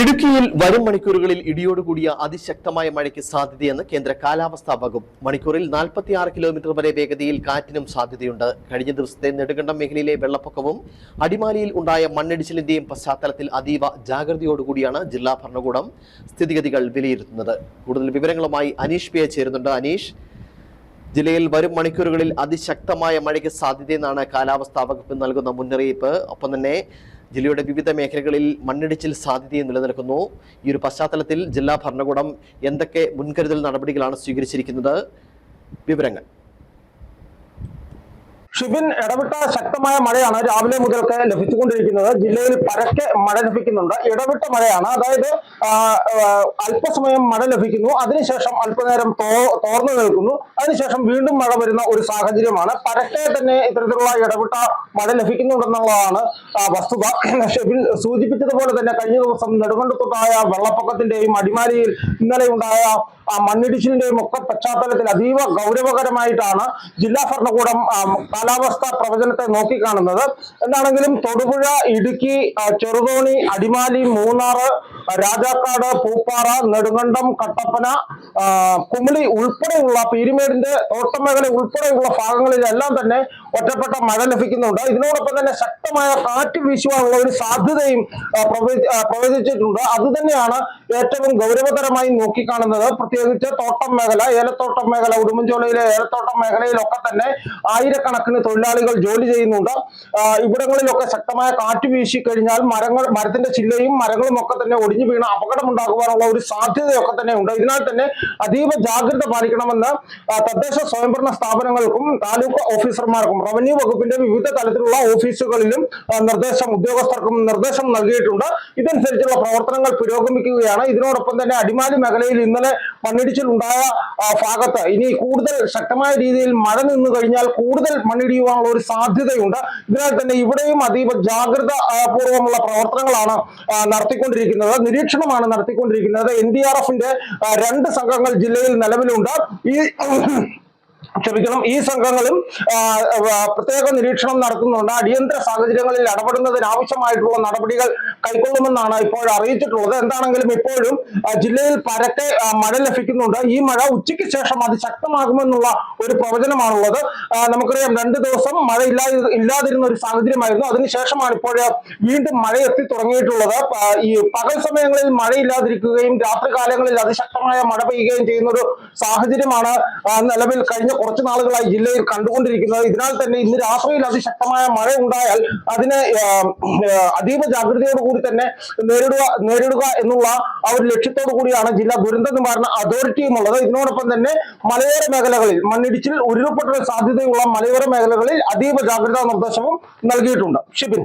ഇടുക്കിയിൽ വരും മണിക്കൂറുകളിൽ ഇടിയോടുകൂടിയ അതിശക്തമായ മഴയ്ക്ക് സാധ്യതയെന്ന് കേന്ദ്ര കാലാവസ്ഥാ വകുപ്പ്. മണിക്കൂറിൽ 46 കിലോമീറ്റർ വരെ വേഗതയിൽ കാറ്റിനും സാധ്യതയുണ്ട്. കഴിഞ്ഞ ദിവസത്തെ നെടുങ്കണ്ടം മേഖലയിലെ വെള്ളപ്പൊക്കവും അടിമാലിയിൽ ഉണ്ടായ മണ്ണിടിച്ചിലിന്റെയും പശ്ചാത്തലത്തിൽ അതീവ ജാഗ്രതയോടുകൂടിയാണ് ജില്ലാ ഭരണകൂടം സ്ഥിതിഗതികൾ വിലയിരുത്തുന്നത്. കൂടുതൽ വിവരങ്ങളുമായി അനീഷ് പിയെ ചേരുന്നുണ്ട്. അനീഷ് ജില്ലയിൽ വരും മണിക്കൂറുകളിൽ അതിശക്തമായ മഴയ്ക്ക് സാധ്യതയെന്നാണ് കാലാവസ്ഥാ വകുപ്പ് നൽകുന്ന മുന്നറിയിപ്പ്. ഒപ്പം തന്നെ ജില്ലയുടെ വിവിധ മേഖലകളിൽ മണ്ണിടിച്ചിൽ സാധ്യതയും നിലനിൽക്കുന്നു. ഈ ഒരു പശ്ചാത്തലത്തിൽ ജില്ലാ ഭരണകൂടം എന്തൊക്കെ മുൻകരുതൽ നടപടികളാണ് സ്വീകരിച്ചിരിക്കുന്നത്? വിവരങ്ങൾ. ഷിബിൻ ഇടവിട്ട ശക്തമായ മഴയാണ് രാവിലെ മുതൽക്ക് ലഭിച്ചുകൊണ്ടിരിക്കുന്നത്. ജില്ലയിൽ പരക്കെ മഴ ലഭിക്കുന്നുണ്ട്. ഇടവിട്ട മഴയാണ്. അതായത് അല്പസമയം മഴ ലഭിക്കുന്നു. അതിനുശേഷം അല്പനേരം തോർന്നു നിൽക്കുന്നു. അതിനുശേഷം വീണ്ടും മഴ വരുന്ന ഒരു സാഹചര്യമാണ്. പരക്കെ തന്നെ ഇത്തരത്തിലുള്ള ഇടവിട്ട മഴ ലഭിക്കുന്നുണ്ടെന്നുള്ളതാണ് വസ്തുത. ഷിബിൻ സൂചിപ്പിച്ചതുപോലെ തന്നെ കഴിഞ്ഞ ദിവസം നെടുങ്കണ്ടത്തുണ്ടായ വെള്ളപ്പൊക്കത്തിന്റെയും അടിമാലിയിൽ ഇന്നലെ ഉണ്ടായ മണ്ണിടിച്ചിലിന്റെയും ഒക്കെ പശ്ചാത്തലത്തിൽ അതീവ ഗൗരവകരമായിട്ടാണ് ജില്ലാ ഭരണകൂടം കാലാവസ്ഥാ പ്രവചനത്തെ നോക്കിക്കാണുന്നത്. എന്താണെങ്കിലും തൊടുപുഴ ഇടുക്കി ചെറുതോണി അടിമാലി മൂന്നാറ് രാജാക്കാട് പൂപ്പാറ നെടുങ്കണ്ടം കട്ടപ്പന കുമിളി ഉൾപ്പെടെയുള്ള പീരുമേടിന്റെ തോട്ടമേഖല ഉൾപ്പെടെയുള്ള ഭാഗങ്ങളിലെല്ലാം തന്നെ ഒറ്റപ്പെട്ട മഴ ലഭിക്കുന്നുണ്ട്. ഇതിനോടൊപ്പം തന്നെ ശക്തമായ കാറ്റ് വീശുവാനുള്ള ഒരു സാധ്യതയും പ്രവചിച്ചിട്ടുണ്ട്. അത് തന്നെയാണ് ഏറ്റവും ഗൗരവതരമായി നോക്കിക്കാണുന്നത്. പ്രത്യേകിച്ച് തോട്ടം മേഖല ഏലത്തോട്ടം മേഖല ഉടുമ്പൻചോലയിലെ ഏലത്തോട്ടം മേഖലയിലൊക്കെ തന്നെ ആയിരക്കണക്കിന് തൊഴിലാളികൾ ജോലി ചെയ്യുന്നുണ്ട്. ഇവിടങ്ങളിലൊക്കെ ശക്തമായ കാറ്റ് വീശി കഴിഞ്ഞാൽ മരങ്ങൾ മരത്തിന്റെ ചില്ലയും മരങ്ങളും ഒക്കെ തന്നെ ഒടിഞ്ഞു വീണ അപകടമുണ്ടാകുവാനുള്ള ഒരു സാധ്യതയൊക്കെ തന്നെ ഉണ്ട്. ഇതിനാൽ തന്നെ അതീവ ജാഗ്രത പാലിക്കണമെന്ന് തദ്ദേശ സ്വയംഭരണ സ്ഥാപനങ്ങൾക്കും താലൂക്ക് ഓഫീസർമാർക്കും റവന്യൂ വകുപ്പിന്റെ വിവിധ തലത്തിലുള്ള ഓഫീസുകളിലും നിർദ്ദേശം ഉദ്യോഗസ്ഥർക്കും നിർദ്ദേശം നൽകിയിട്ടുണ്ട്. ഇതനുസരിച്ചുള്ള പ്രവർത്തനങ്ങൾ പുരോഗമിക്കുകയാണ്. ഇതിനോടൊപ്പം തന്നെ അടിമാലി മേഖലയിൽ ഇന്നലെ മണ്ണിടിച്ചിലുണ്ടായ ഭാഗത്ത് ഇനി കൂടുതൽ ശക്തമായ രീതിയിൽ മഴ നിന്നു കഴിഞ്ഞാൽ കൂടുതൽ മണ്ണിടിയുവാനുള്ള ഒരു സാധ്യതയുണ്ട്. ഇതിനാൽ തന്നെ ഇവിടെയും അതീവ ജാഗ്രത പൂർവമുള്ള പ്രവർത്തനങ്ങളാണ് നടത്തിക്കൊണ്ടിരിക്കുന്നത്. നിരീക്ഷണമാണ് നടത്തിക്കൊണ്ടിരിക്കുന്നത്. എൻ ഡി ആർ എഫിന്റെ രണ്ട് സംഘങ്ങൾ ജില്ലയിൽ നിലവിലുണ്ട്. ഈ ക്ഷമിക്കണം ഈ സംഘങ്ങളും പ്രത്യേക നിരീക്ഷണം നടത്തുന്നുണ്ട്. അടിയന്തര സാഹചര്യങ്ങളിൽ ഇടപെടുന്നതിന് ആവശ്യമായിട്ടുള്ള നടപടികൾ കൈക്കൊള്ളുമെന്നാണ് ഇപ്പോൾ അറിയിച്ചിട്ടുള്ളത്. എന്താണെങ്കിലും ഇപ്പോഴും ജില്ലയിൽ പരക്കെ മഴ ലഭിക്കുന്നുണ്ട്. ഈ മഴ ഉച്ചയ്ക്ക് ശേഷം അത് ശക്തമാകുമെന്നുള്ള ഒരു പ്രവചനമാണുള്ളത്. നമുക്കറിയാം രണ്ട് ദിവസം മഴ ഇല്ലാതി ഇല്ലാതിരുന്ന ഒരു സാഹചര്യമായിരുന്നു. അതിനുശേഷമാണ് ഇപ്പോൾ വീണ്ടും മഴ എത്തി തുടങ്ങിയിട്ടുള്ളത് ഈ പകൽ സമയങ്ങളിൽ മഴയില്ലാതിരിക്കുകയും രാത്രി കാലങ്ങളിൽ അതിശക്തമായ മഴ പെയ്യുകയും ചെയ്യുന്ന ഒരു സാഹചര്യമാണ് നിലവിൽ കഴിഞ്ഞ കുറച്ച് നാളുകളായി ജില്ലയിൽ കണ്ടുകൊണ്ടിരിക്കുന്നത്. ഇതിനാൽ തന്നെ ഇന്ന് രാത്രിയിൽ അതിശക്തമായ മഴ ഉണ്ടായാൽ അതിനെ അതീവ ജാഗ്രതയോടുകൂടി തന്നെ നേരിടുക നേരിടുക എന്നുള്ള ആ ഒരു ലക്ഷ്യത്തോടു കൂടിയാണ് ജില്ലാ ദുരന്ത നിവാരണ അതോറിറ്റിയും ഉള്ളത് ഇതിനോടൊപ്പം തന്നെ മലയോര മേഖലകളിൽ മണ്ണിടിച്ചിൽ ഉരുൾപൊട്ടൽ സാധ്യതയുള്ള മലയോര മേഖലകളിൽ അതീവ ജാഗ്രതാ നിർദ്ദേശവും നൽകിയിട്ടുണ്ട്. ഷിബിൻ.